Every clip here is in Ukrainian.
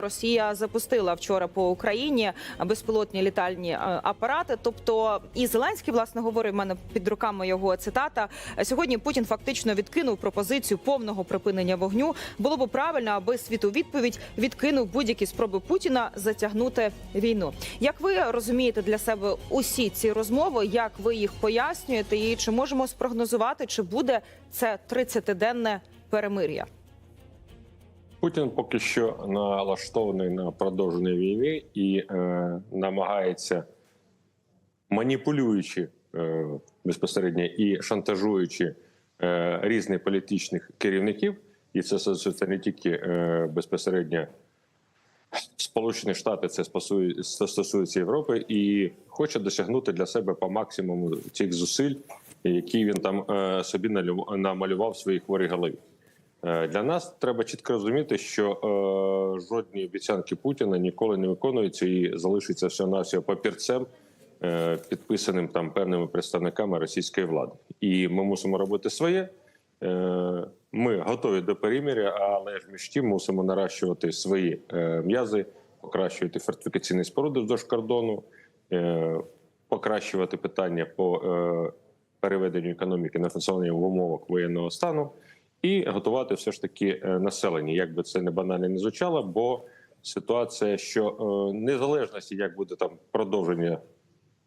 Росія запустила вчора по Україні безпілотні літальні е, апарати. Тобто, і Зеленський власне говорив в мене під руками його цитата. Сьогодні Путін фактично відкинув пропозицію повного припинення вогню. Було б правильно, аби світ у відповідь відкинув будь-які спроби Путіна затягнути війну. Як ви розумієте для себе усі ці розмови? Як ви їх пояснюєте? І чи можемо спрогнозувати, чи буде це 30-денне перемир'я? Путін поки що налаштований на продовження війни і е, намагається, маніпулюючи е, безпосередньо і шантажуючи е, різних політичних керівників, і це стосується не тільки е, безпосередньо Сполучені Штати, це стосується Європи, і хоче досягнути для себе по максимуму цих зусиль, які він там е, собі намалював в своїй хворій голові. Е, Для нас треба чітко розуміти, що е, жодні обіцянки Путіна ніколи не виконуються і залишиться все навсього папірцем, е, підписаним там певними представниками російської влади. І ми мусимо робити своє. Е, Ми готові до переміря, але ж між тим мусимо наращувати свої е, м'язи, покращувати фортифікаційні споруди вздовж кордону, е, покращувати питання по е, переведенню економіки на функціонування в умовах воєнного стану і готувати все ж таки е, населення, як би це не банально не звучало, бо ситуація, що е, незалежності, як буде там продовження,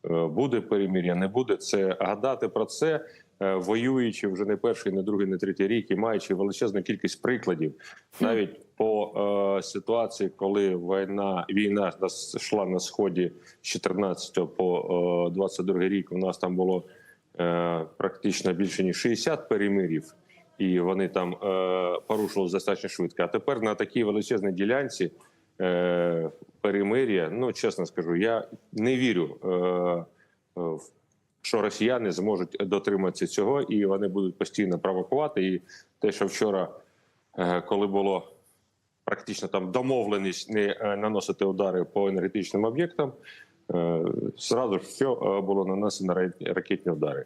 е, буде перемір'я, не буде, це гадати про це, воюючи вже не перший, не другий, не третій рік і маючи величезну кількість прикладів, навіть по е, ситуації, коли війна війна йшла на сході з 14 по е, 22 рік, у нас там було е, практично більше ніж 60 перемирів і вони там е, порушили достатньо швидко. А тепер на такій величезній ділянці е, перемир'я, ну чесно скажу, я не вірю, е, що росіяни зможуть дотриматися цього, і вони будуть постійно провокувати. І те, що вчора, е, коли було практично там домовленість не е, наносити удари по енергетичним об'єктам, е, зразу ж все було нанесено ра- ракетні удари.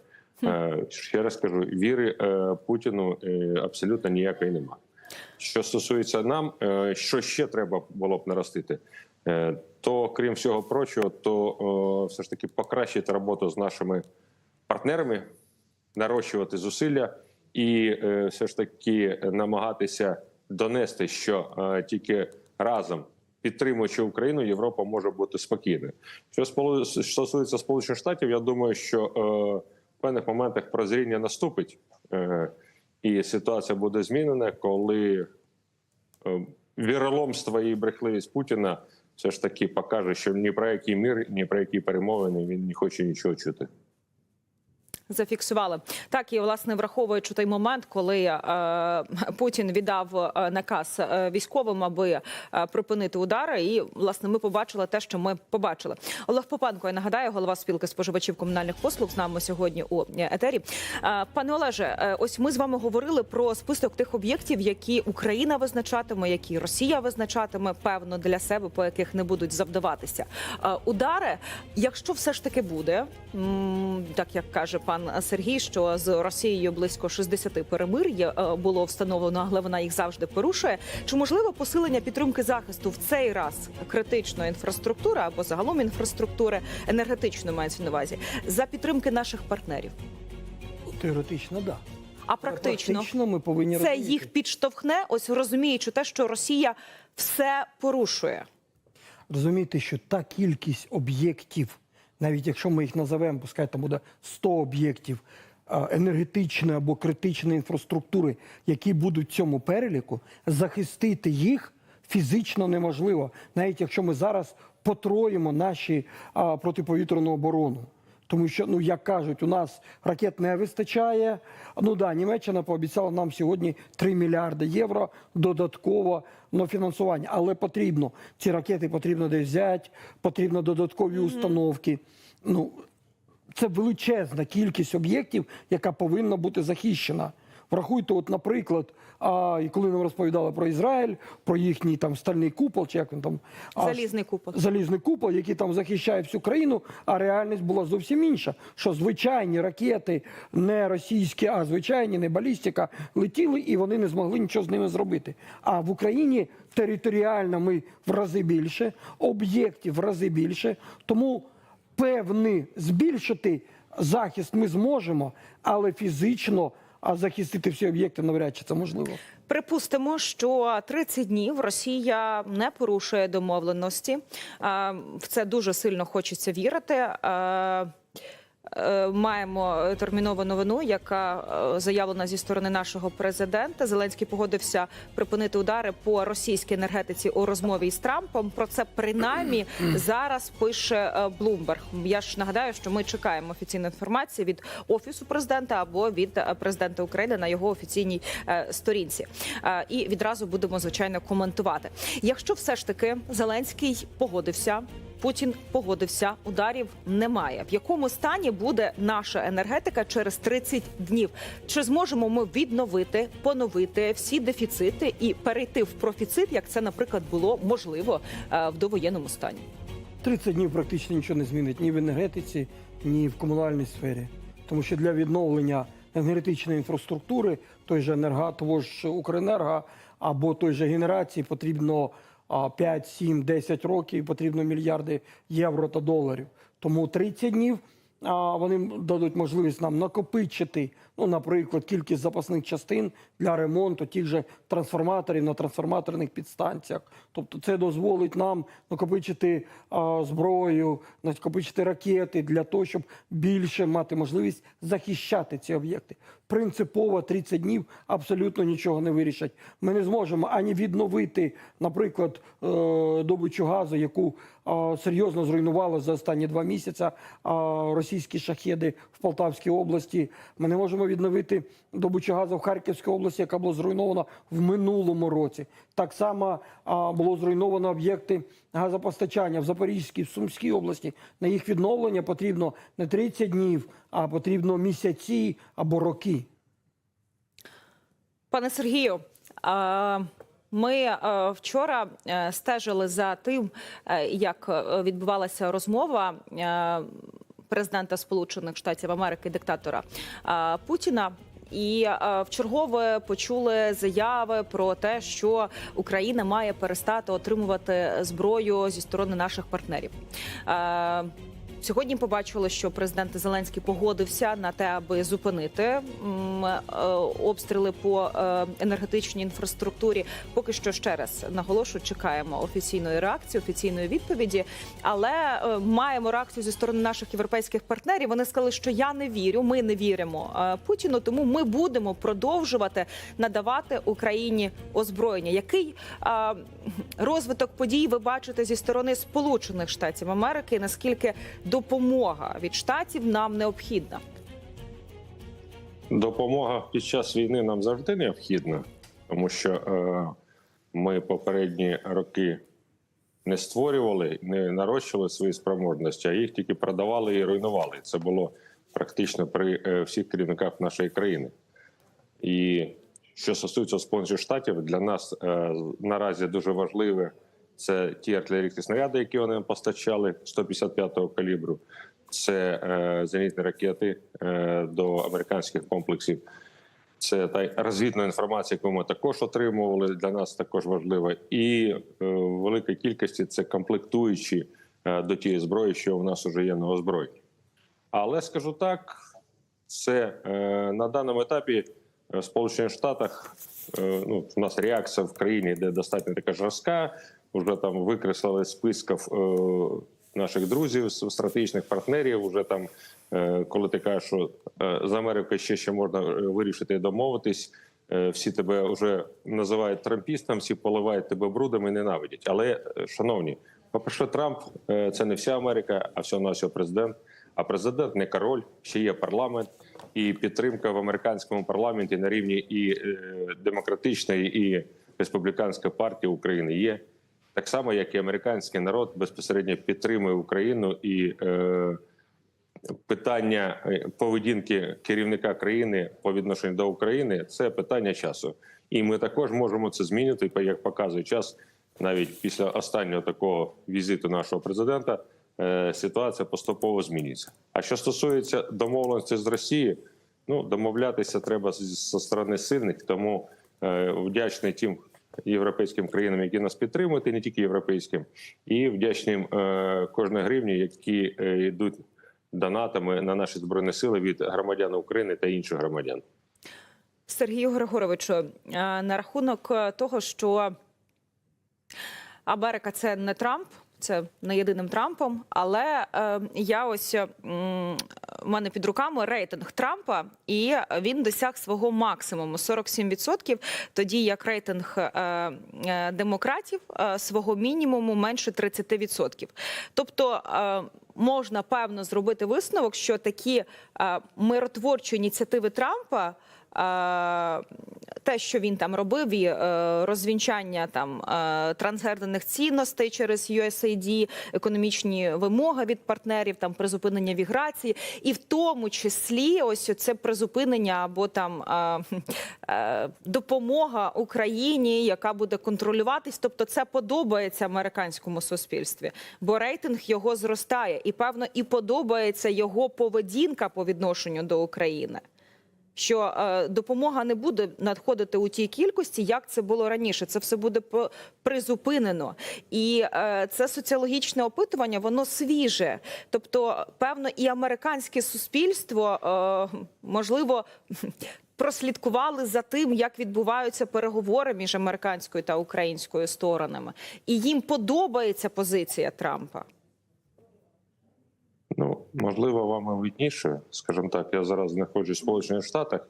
Ще раз кажу, віри е, Путіну е, абсолютно ніякої нема. Що стосується нам, е, що ще треба було б наростити, то крім всього прочого, то все ж таки покращити роботу з нашими партнерами, нарощувати зусилля і все ж таки намагатися донести, що тільки разом. Підтримуючи Україну, Європа може бути спокійною. Що стосується Сполучених Штатів, я думаю, що в певних моментах прозріння наступить, е, і ситуація буде змінена, коли е, віроломство і брехливість Путіна все ж таки покаже, що ні про який мир, ні про які перемовини він не хоче нічого чути. Зафіксували так, і власне враховуючи той момент, коли е, Путін віддав е, наказ е, військовим, аби е, припинити удари, і власне ми побачили те, що ми побачили. Олег Попанко, я нагадаю, голова спілки споживачів комунальних послуг з нами сьогодні у етері. Е, пане Олеже, ось ми з вами говорили про список тих об'єктів, які Україна визначатиме, які Росія визначатиме певно для себе, по яких не будуть завдаватися е, удари. Якщо все ж таки буде, так як каже пан Сергій, що з Росією близько 60 перемир є, е, було встановлено, але вона їх завжди порушує. Чи можливо посилення підтримки захисту в цей раз критичної інфраструктури або загалом інфраструктури енергетичної мається на увазі за підтримки наших партнерів? Теоретично, да. А практично, Практично ми повинні це розуміти. їх підштовхне, ось розуміючи те, що Росія все порушує. розуміти, що та кількість об'єктів, навіть якщо ми їх називемо, пускай там буде 100 об'єктів енергетичної або критичної інфраструктури, які будуть в цьому переліку, захистити їх фізично неможливо, навіть якщо ми зараз потроїмо наші протиповітряну оборону. Тому що, ну як кажуть, у нас ракет не вистачає. Ну да, Німеччина пообіцяла нам сьогодні 3 мільярди євро додатково на фінансування. Але потрібно ці ракети потрібно десь взяти, потрібно додаткові установки. Ну це величезна кількість об'єктів, яка повинна бути захищена. Врахуйте, от, наприклад, а, і коли нам розповідали про Ізраїль, про їхній там стальний купол, чи як він там а, Залізний купол. залізний купол, який там захищає всю країну, а реальність була зовсім інша. Що звичайні ракети, не російські, а звичайні, не балістика, летіли, і вони не змогли нічого з ними зробити. А в Україні територіально ми в рази більше, об'єктів в рази більше. Тому певний збільшити захист ми зможемо, але фізично а захистити всі об'єкти навряд чи це можливо. Припустимо, що 30 днів Росія не порушує домовленості. В це дуже сильно хочеться вірити. Е, Маємо термінову новину, яка е, заявлена зі сторони нашого президента. Зеленський погодився припинити удари по російській енергетиці у розмові із Трампом. Про це принаймні зараз пише Блумберг. Я ж нагадаю, що ми чекаємо офіційної інформації від офісу президента або від е, президента України на його офіційній сторінці. І відразу будемо звичайно коментувати. Якщо все ж таки Зеленський погодився. Путін погодився, ударів немає. В якому стані буде наша енергетика через 30 днів? Чи зможемо ми відновити, поновити всі дефіцити і перейти в профіцит, як це, наприклад, було можливо е, в довоєнному стані? 30 днів практично нічого не змінить ні в енергетиці, ні в комунальній сфері. Тому що для відновлення енергетичної інфраструктури, той же енерго, того ж Укренерго або той же генерації потрібно 5, 7, 10 років, потрібно мільярди євро та доларів. Тому 30 днів вони дадуть можливість нам накопичити, ну, наприклад, кількість запасних частин для ремонту тих же трансформаторів на трансформаторних підстанціях. Тобто це дозволить нам накопичити а, зброю, накопичити ракети для того, щоб більше мати можливість захищати ці об'єкти. Принципово 30 днів абсолютно нічого не вирішать. Ми не зможемо ані відновити, наприклад, е, добичу газу, яку серйозно зруйнували за останні два місяці російські шахеди в Полтавській області. Ми не можемо відновити добичу газу в Харківській області, яка була зруйнована в минулому році. Так само було зруйновано об'єкти газопостачання в Запорізькій, в Сумській області. На їх відновлення потрібно не 30 днів, а потрібно місяці або роки. Пане Сергію, а, ми вчора е, стежили за тим, е, як е, відбувалася розмова президента Сполучених Штатів Америки, диктатора Путіна. І в чергове почули заяви про те, що Україна має перестати отримувати зброю зі сторони наших партнерів. Сьогодні побачили, що президент Зеленський погодився на те, аби зупинити е, обстріли по е, енергетичній інфраструктурі. Поки що ще раз наголошую, чекаємо офіційної реакції, офіційної відповіді. Але е, маємо реакцію зі сторони наших європейських партнерів. Вони сказали, що я не вірю, ми не віримо Путіну, тому ми будемо продовжувати надавати Україні озброєння. Який розвиток подій ви бачите зі сторони Сполучених Штатів Америки? Наскільки допомога від штатів нам необхідна? Допомога під час війни нам завжди необхідна, тому що е, ми попередні роки не створювали, не нарощували свої спроможності, а їх тільки продавали і руйнували. Це було практично при е, всіх керівниках нашої країни. І що стосується Сполучених Штатів, для нас е, наразі дуже важливе це ті артилерійські снаряди, які вони постачали 155-го калібру. Це е, зенітні ракети е, до американських комплексів. Це та розвідна інформація, яку ми також отримували. Для нас також важлива, і е, великій кількості це комплектуючі е, до тієї зброї, що у нас вже є на озброєнні. Але скажу так, це е, на даному етапі е, в Сполучених Штатах е, ну, у нас реакція в країні, де достатньо така жорстка. Вже там викреслили з списків е, наших друзів, стратегічних партнерів. Уже там, е, коли ти кажеш, що е, з Америкою ще ще можна вирішити і домовитись. Всі тебе вже називають трампістом, всі поливають тебе брудом і ненавидять. Але, шановні, по-перше, Трамп е, це не вся Америка, а всього нашого президент. А президент не король, ще є парламент, і підтримка в американському парламенті на рівні і демократичної, і республіканської партії України є. Так само, як і американський народ безпосередньо підтримує Україну і е, питання е, поведінки керівника країни по відношенню до України це питання часу. І ми також можемо це змінити, як показує час, навіть після останнього такого візиту нашого президента. е, Ситуація поступово змінюється. А що стосується домовленості з Росією, ну домовлятися треба зі сторони сильних, тому е, вдячний тим європейським країнам, які нас підтримують, і не тільки європейським, і вдячним е, кожної гривні, які е, йдуть донатами на наші збройні сили від громадян України та інших громадян. Сергію Григоровичу, е, на рахунок того, що Америка це не Трамп, це не єдиним Трампом. Але е, я ось е, в мене під руками рейтинг Трампа, і він досяг свого максимуму 47%, тоді як рейтинг е, е, демократів е, свого мінімуму менше 30%. Тобто е, можна певно зробити висновок, що такі е, миротворчі ініціативи Трампа. е, Те, що він там робив, і е, розвінчання там е, трансгендерних цінностей через USAID, економічні вимоги від партнерів, там призупинення міграції, і в тому числі ось це призупинення або там е, допомога Україні, яка буде контролюватись. Тобто, це подобається американському суспільстві, бо рейтинг його зростає, і певно і подобається його поведінка по відношенню до України що е, допомога не буде надходити у тій кількості, як це було раніше. Це все буде призупинено. І е, це соціологічне опитування, воно свіже. Тобто, певно, і американське суспільство е, можливо. Прослідкували за тим, як відбуваються переговори між американською та українською сторонами, і їм подобається позиція Трампа. Ну можливо, вам і видніше. Скажімо так, я зараз знаходжусь в Сполучених Штатах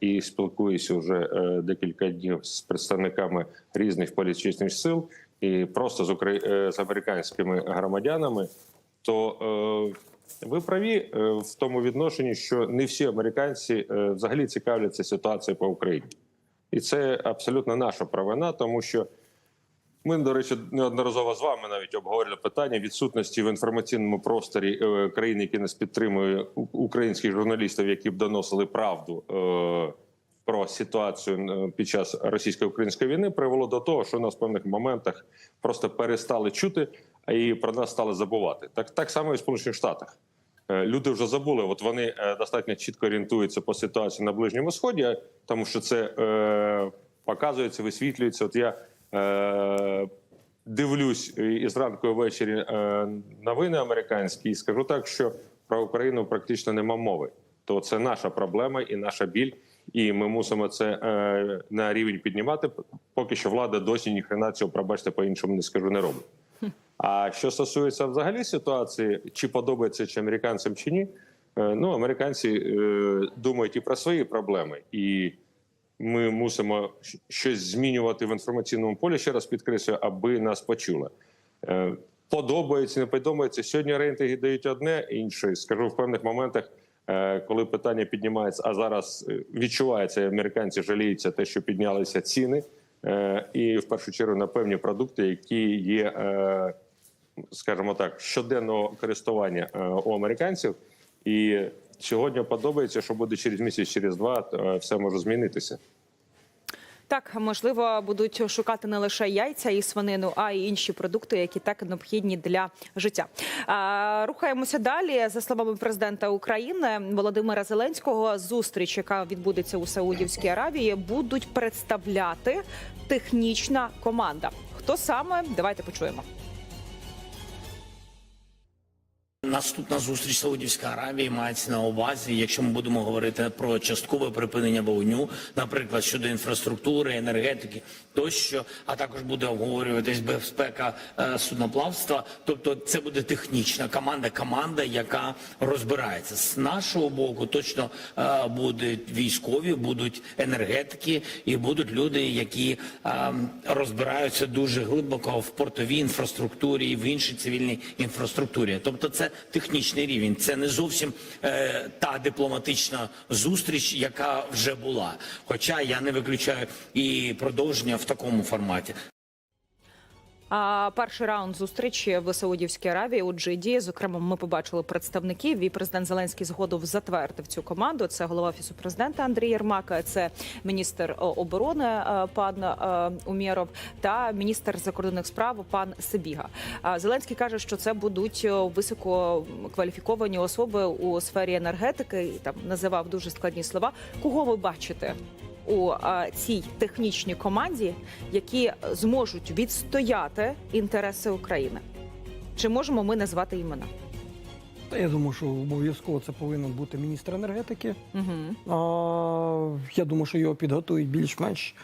і спілкуюся вже е, декілька днів з представниками різних політичних сил і просто з е, з американськими громадянами. То е, ви праві е, в тому відношенні, що не всі американці взагалі цікавляться ситуацією по Україні, і це абсолютно наша провина, тому що. Ми, до речі, неодноразово з вами навіть обговорювали питання відсутності в інформаційному просторі е, країн, які нас підтримує українських журналістів, які б доносили правду е, про ситуацію е, під час російсько-української війни, привело до того, що нас в певних моментах просто перестали чути, і про нас стали забувати. Так так само і в Сполучених Штатах. Люди вже забули. От вони достатньо чітко орієнтуються по ситуації на ближньому сході, тому що це е, показується, висвітлюється. От я е, дивлюсь і зранку і ввечері е, новини американські, і скажу так, що про Україну практично нема мови. То це наша проблема і наша біль, і ми мусимо це е, на рівень піднімати. Поки що влада досі ніхрена цього, пробачте, по іншому не скажу, не робить. А що стосується взагалі ситуації, чи подобається чи американцям чи ні, ну американці думають і про свої проблеми, і ми мусимо щось змінювати в інформаційному полі. Ще раз підкреслюю, аби нас почули. Е, Подобається, не подобається. Сьогодні рейтинги дають одне інше. Скажу в певних моментах, е, коли питання піднімається, а зараз е, відчувається, американці жаліються те, що піднялися ціни, і в першу чергу на певні продукти, які є, скажімо так, щоденного користування у американців. І сьогодні подобається, що буде через місяць, через два, е, все може змінитися. Так, можливо, будуть шукати не лише яйця і свинину, а й інші продукти, які так необхідні для життя. Рухаємося далі. За словами президента України Володимира Зеленського, зустріч, яка відбудеться у Саудівській Аравії, будуть представляти технічна команда. Хто саме? Давайте почуємо. Наступна зустріч Саудівської Аравії мається на увазі, якщо ми будемо говорити про часткове припинення вогню, наприклад, щодо інфраструктури, енергетики тощо, а також буде обговорюватись безпека е, судноплавства. Тобто, це буде технічна команда, команда, яка розбирається з нашого боку. Точно е, будуть військові, будуть енергетики і будуть люди, які е, розбираються дуже глибоко в портовій інфраструктурі і в іншій цивільній інфраструктурі. Тобто, це технічний рівень, це не зовсім е, та дипломатична зустріч, яка вже була. Хоча я не виключаю і продовження в такому форматі. А перший раунд зустрічі в Саудівській Аравії у Джиді. Зокрема, ми побачили представників. І президент Зеленський згодом затвердив цю команду. Це голова офісу президента Андрій Єрмак, це міністр оборони е, пан е, Умєров та міністр закордонних справ пан Сибіга. Зеленський каже, що це будуть е, висококваліфіковані особи у сфері енергетики. І там називав дуже складні слова. Кого ви бачите? У цій технічній команді, які зможуть відстояти інтереси України. Чи можемо ми назвати імена? Та я думаю, що обов'язково це повинен бути міністр енергетики. Угу. А, я думаю, що його підготують більш-менш.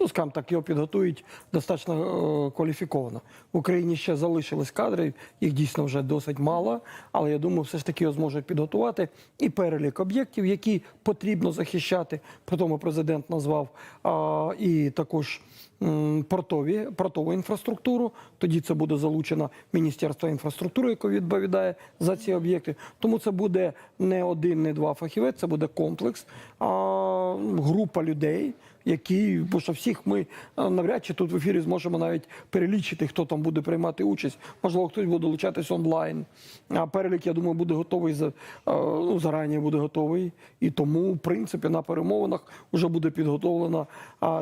Ну, скажімо так, його підготують достатньо е, кваліфіковано. В Україні ще залишились кадри, їх дійсно вже досить мало, але я думаю, все ж таки його зможуть підготувати. І перелік об'єктів, які потрібно захищати. При тому президент назвав а, і також портові, портову інфраструктуру. Тоді це буде залучено Міністерство інфраструктури, яке відповідає за ці об'єкти. Тому це буде не один, не два фахівець, це буде комплекс, а, група людей. Які, бо що всіх ми навряд чи тут в ефірі зможемо навіть перелічити, хто там буде приймати участь. Можливо, хтось буде долучатись онлайн. А перелік, я думаю, буде готовий за ну, зарані буде готовий. І тому, в принципі, на перемовинах вже буде підготовлено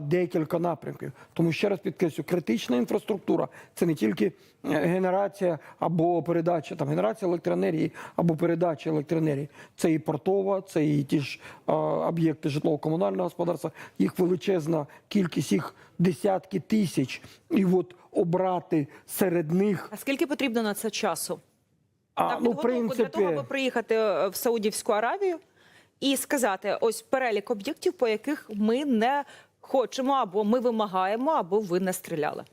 декілька напрямків. Тому ще раз підкреслю, критична інфраструктура це не тільки е, генерація або передача, там генерація електроенергії або передача електроенергії. Це і портова, це і ті ж об'єкти житлово-комунального господарства. Їх величезна кількість, їх десятки тисяч. І от обрати серед них. А скільки потрібно на це часу? А, на ну, принципі, для того, аби приїхати е, в Саудівську Аравію і сказати: ось перелік об'єктів, по яких ми не хочемо, або ми вимагаємо, або ви не стріляли.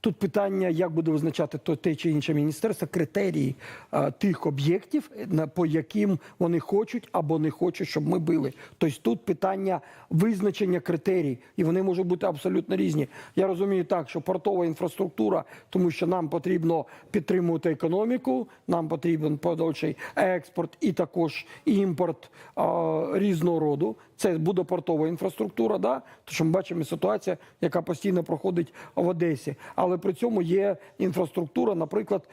Тут питання, як буде визначати то те чи інше міністерство, критерії е, тих об'єктів, на по яким вони хочуть або не хочуть, щоб ми били. Тобто тут питання визначення критерій, і вони можуть бути абсолютно різні. Я розумію так, що портова інфраструктура, тому що нам потрібно підтримувати економіку, нам потрібен подальший експорт і також імпорт е, різного роду. Це буде портова інфраструктура, да? тому що ми бачимо ситуація, яка постійно проходить в Одесі. Але при цьому є інфраструктура, наприклад,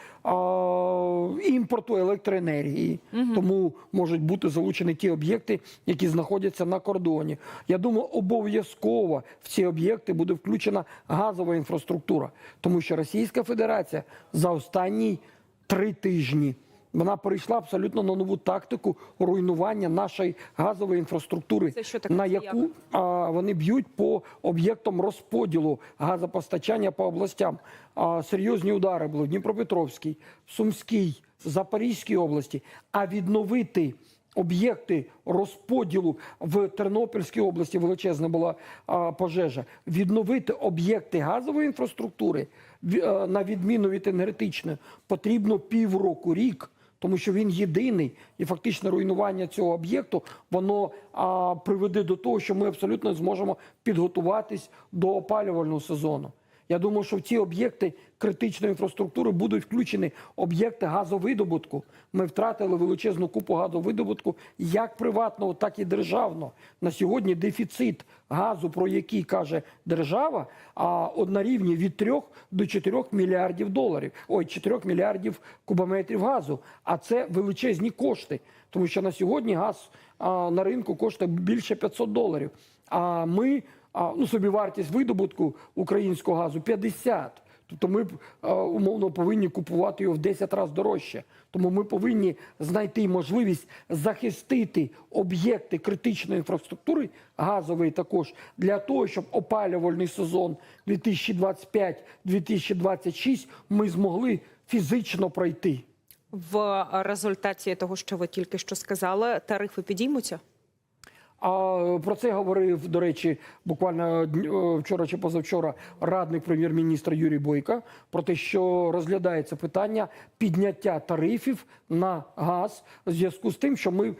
імпорту електроенергії. Тому можуть бути залучені ті об'єкти, які знаходяться на кордоні. Я думаю, обов'язково в ці об'єкти буде включена газова інфраструктура, тому що Російська Федерація за останні три тижні. Вона перейшла абсолютно на нову тактику руйнування нашої газової інфраструктури, Це на яку а, вони б'ють по об'єктам розподілу газопостачання по областям. А, серйозні удари були в Дніпропетровській, Сумській, Запорізькій області. А відновити об'єкти розподілу в Тернопільській області величезна була а, пожежа. Відновити об'єкти газової інфраструктури е, на відміну від енергетичної потрібно півроку рік. Тому що він єдиний, і фактично руйнування цього об'єкту воно а, приведе до того, що ми абсолютно зможемо підготуватись до опалювального сезону. Я думаю, що в ці об'єкти критичної інфраструктури будуть включені об'єкти газовидобутку. Ми втратили величезну купу газовидобутку як приватного, так і державного. На сьогодні дефіцит газу, про який каже держава, а на рівні від 3 до 4 мільярдів доларів. Ой, 4 мільярдів кубометрів газу. А це величезні кошти, тому що на сьогодні газ а, на ринку коштує більше 500 доларів. А ми а, ну, собівартість видобутку українського газу 50. Тобто ми умовно повинні купувати його в 10 разів дорожче. Тому ми повинні знайти можливість захистити об'єкти критичної інфраструктури, газової також, для того, щоб опалювальний сезон 2025-2026 ми змогли фізично пройти. В результаті того, що ви тільки що сказали, тарифи підіймуться. А про це говорив, до речі, буквально е, вчора чи позавчора радник прем'єр-міністра Юрій Бойко про те, що розглядається питання підняття тарифів на газ в зв'язку з тим, що ми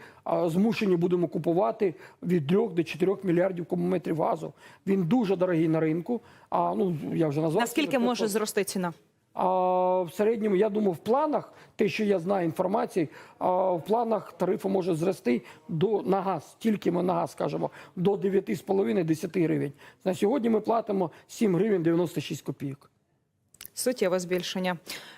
змушені будемо купувати від 3 до 4 мільярдів кубометрів газу. Він дуже дорогий на ринку. А ну я вже назвав Наскільки може зрости ціна? А в середньому, я думаю, в планах, те, що я знаю інформації, а в планах тарифи може зрости до на газ, тільки ми на газ скажемо, до 9,5-10 гривень. На сьогодні ми платимо 7 гривень 96 копійок. Суттєве збільшення.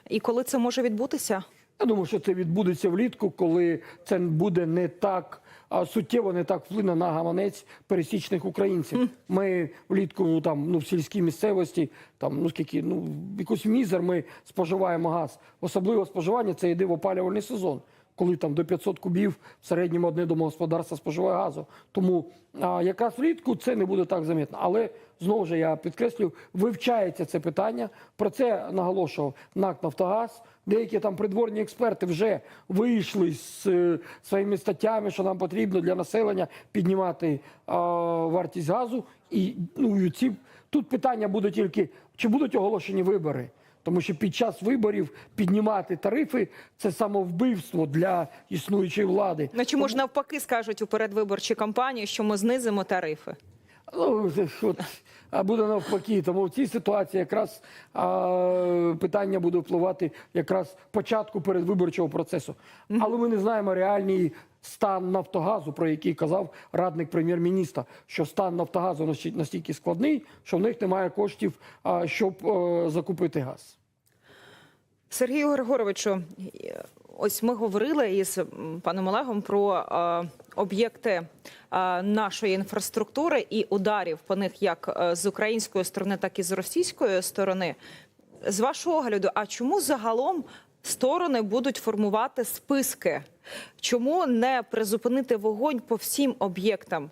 І коли це може відбутися? Я думаю, що це відбудеться влітку, коли це буде не так суттєво, не так вплине на гаманець пересічних українців. Ми влітку ну, там ну в сільській місцевості, там ну скільки ну якусь мізер ми споживаємо газ. Особливо споживання це йде в опалювальний сезон. Коли там до 500 кубів в середньому одне домогосподарство споживає газу. Тому а, якраз влітку це не буде так замітно. Але знову ж я підкреслюю, вивчається це питання. Про це наголошував НАК Нафтогаз. Деякі там придворні експерти вже вийшли з е, своїми статтями, що нам потрібно для населення піднімати а, вартість газу. І ну ці тут питання буде тільки чи будуть оголошені вибори. Тому що під час виборів піднімати тарифи це самовбивство для існуючої влади. Ну, чи може навпаки скажуть у передвиборчій кампанії, що ми знизимо тарифи? Ну, ж от, а буде навпаки. Тому в цій ситуації якраз а, питання буде впливати якраз початку передвиборчого процесу. Але ми не знаємо реальний стан Нафтогазу, про який казав радник прем'єр-міністра, що стан Нафтогазу настільки- складний, що в них немає коштів, щоб е, закупити газ. Сергію Григоровичу, ось ми говорили із паном Олегом про е, об'єкти е, нашої інфраструктури і ударів по них як з української сторони, так і з російської сторони. З вашого огляду, а чому загалом сторони будуть формувати списки? Чому не призупинити вогонь по всім об'єктам?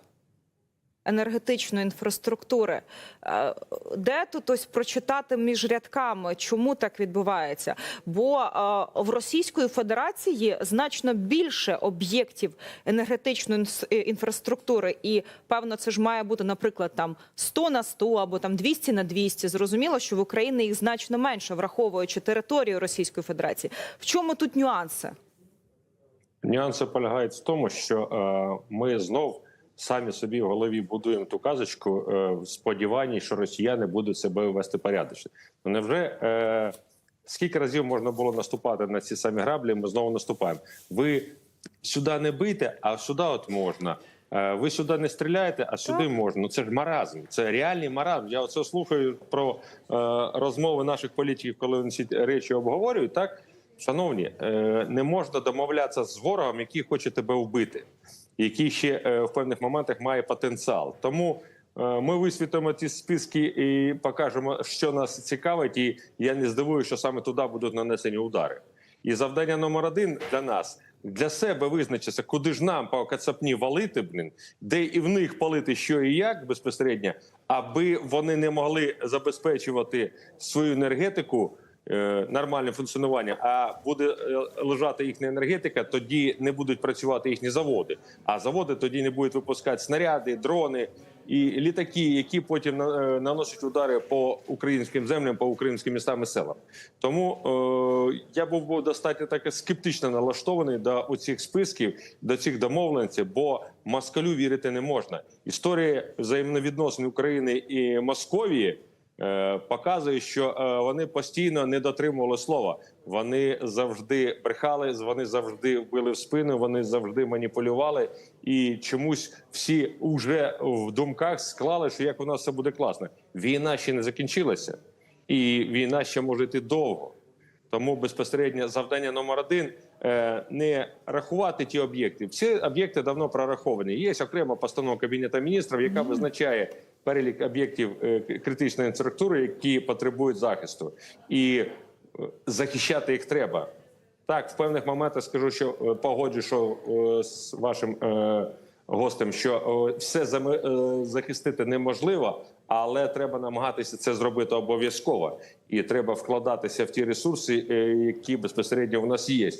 Енергетичної інфраструктури. Е, Де тут ось прочитати між рядками, чому так відбувається? Бо е, в Російської Федерації значно більше об'єктів енергетичної е, інфраструктури, і певно, це ж має бути, наприклад, там 100 на 100 або там 200 на 200. Зрозуміло, що в Україні їх значно менше, враховуючи територію Російської Федерації. В чому тут нюанси? Нюанси полягають в тому, що е, ми знов самі собі в голові будуємо ту казочку е, в сподіванні, що росіяни будуть себе вести порядочно. Ну невже е, скільки разів можна було наступати на ці самі граблі? Ми знову наступаємо. Ви сюди не бийте, а сюди от можна. Е, Ви сюди не стріляєте, а сюди можна. Ну це ж маразм. Це реальний маразм. Я оце слухаю про е, розмови наших політиків, коли вони ці речі обговорюють. Так, шановні, е, не можна домовлятися з ворогом, який хоче тебе вбити, який ще е, в певних моментах має потенціал. Тому е, ми висвітимо ці списки і покажемо, що нас цікавить. І я не здивую, що саме туди будуть нанесені удари. І завдання номер один для нас для себе визначитися, куди ж нам по Кацапні валити, блін, де і в них палити що і як безпосередньо, аби вони не могли забезпечувати свою енергетику. Е, Нормальне функціонування, а буде е, лежати їхня енергетика, тоді не будуть працювати їхні заводи. А заводи тоді не будуть випускати снаряди, дрони і літаки, які потім е, наносять удари по українським землям, по українським містам і селам. Тому е, я був би достатньо таки скептично налаштований до оцих списків, до цих домовленостей, бо москалю вірити не можна. Історія взаємновідносин України і Московії. Е, Показує, що е, вони постійно не дотримували слова. Вони завжди брехали, вони завжди вбили в спину, вони завжди маніпулювали. І чомусь всі вже в думках склали, що як у нас все буде класно. Війна ще не закінчилася, і війна ще може йти довго. Тому безпосередньо завдання номер один не рахувати ті об'єкти. Всі об'єкти давно прораховані. Є окрема постанова кабінету міністрів, яка визначає перелік об'єктів е, критичної інфраструктури, які потребують захисту, і е, захищати їх треба. Так, в певних моментах скажу, що е, погоджу, що е, з вашим е, гостем, що е, все е, захистити неможливо, але треба намагатися це зробити обов'язково, і треба вкладатися в ті ресурси, е, які безпосередньо в нас є.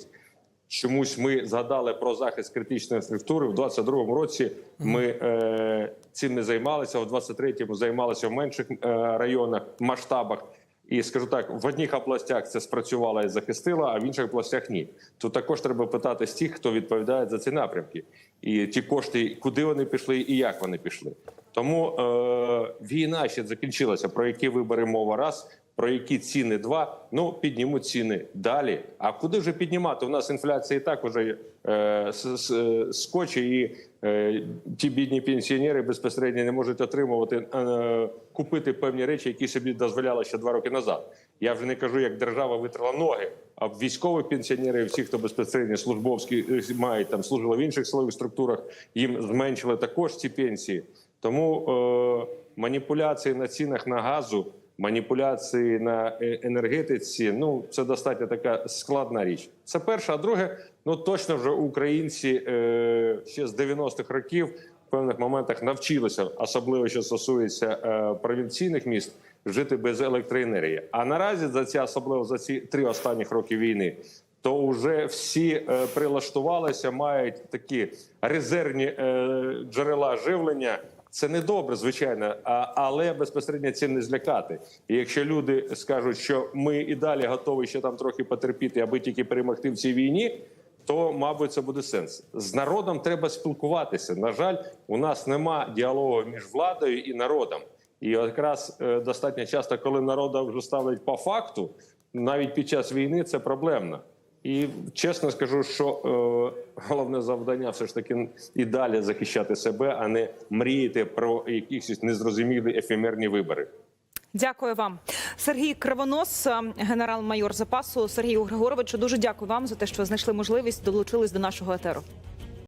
Чомусь ми згадали про захист критичної інфраструктури в 22-му році. Ми е, цим не займалися. В 23-му займалися в менших е, районах, масштабах. І скажу так, в одних областях це спрацювало і захистило, а в інших областях ні. Тут також треба питати з тих, хто відповідає за ці напрямки, і ті кошти, куди вони пішли і як вони пішли. Тому е, війна ще закінчилася. Про які вибори мова раз, про які ціни два. Ну піднімуть ціни далі. А куди вже піднімати? У нас інфляція і так вже е, е, скоче, і е, ті бідні пенсіонери безпосередньо не можуть отримувати е, купити певні речі, які собі дозволяли ще два роки назад. Я вже не кажу, як держава витрала ноги, а військові пенсіонери, всі, хто безпосередньо службовські е, мають там служили в інших силових структурах, їм зменшили також ці пенсії. Тому е, маніпуляції на цінах на газу, маніпуляції на е, енергетиці ну це достатньо така складна річ. Це перше. А друге, ну точно вже українці е, ще з 90-х років в певних моментах навчилися, особливо що стосується е, провінційних міст, жити без електроенергії. А наразі за ці особливо за ці три останніх роки війни. То вже всі е, прилаштувалися, мають такі резервні е, джерела живлення. Це не добре, звичайно, але безпосередньо цим не злякати. І якщо люди скажуть, що ми і далі готові ще там трохи потерпіти, аби тільки перемогти в цій війні, то мабуть це буде сенс. З народом треба спілкуватися. На жаль, у нас нема діалогу між владою і народом. І якраз е, достатньо часто, коли народа вже ставлять по факту, навіть під час війни це проблемно. І чесно скажу, що е, головне завдання все ж таки і далі захищати себе, а не мріяти про якісь незрозумілі ефемерні вибори. Дякую вам, Сергій Кривонос, е, генерал-майор запасу Сергію Григоровичу. Дуже дякую вам за те, що знайшли можливість долучились до нашого етеру.